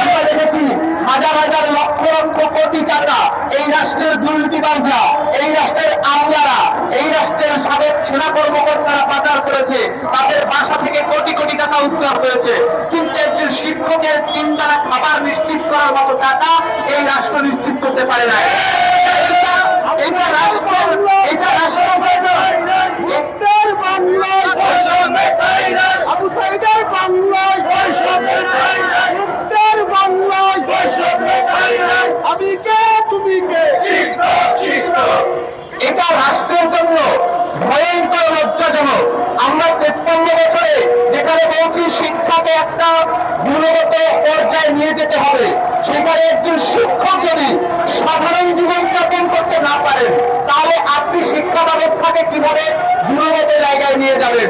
আমরা দেখেছি হাজার হাজার লক্ষ লক্ষ কোটি টাকা এই রাষ্ট্রের দুর্নীতিবাজরা এই রাষ্ট্রের আমলারা, এই রাষ্ট্রের সাবেক সেনা কর্মকর্তারা পাচার করেছে, তাদের বাসা থেকে কোটি কোটি টাকা উদ্ধার হয়েছে। কিন্তু একজন শিক্ষকের তিন বেলা খাবার নিশ্চিত করার মতো টাকা এই রাষ্ট্র নিশ্চিত করতে পারে না ভয়ঙ্কর লজ্জাজনক। আমরা তেপ্পান্ন বছরে যেখানে বলছি শিক্ষাকে একটা গুণগত পর্যায়ে নিয়ে যেতে হবে, সেখানে একজন শিক্ষক যদি সাধারণ জীবন যাপন করতে না পারেন, তাহলে আপনি শিক্ষা ব্যবস্থাকে কীভাবে গুণগত জায়গায় নিয়ে যাবেন?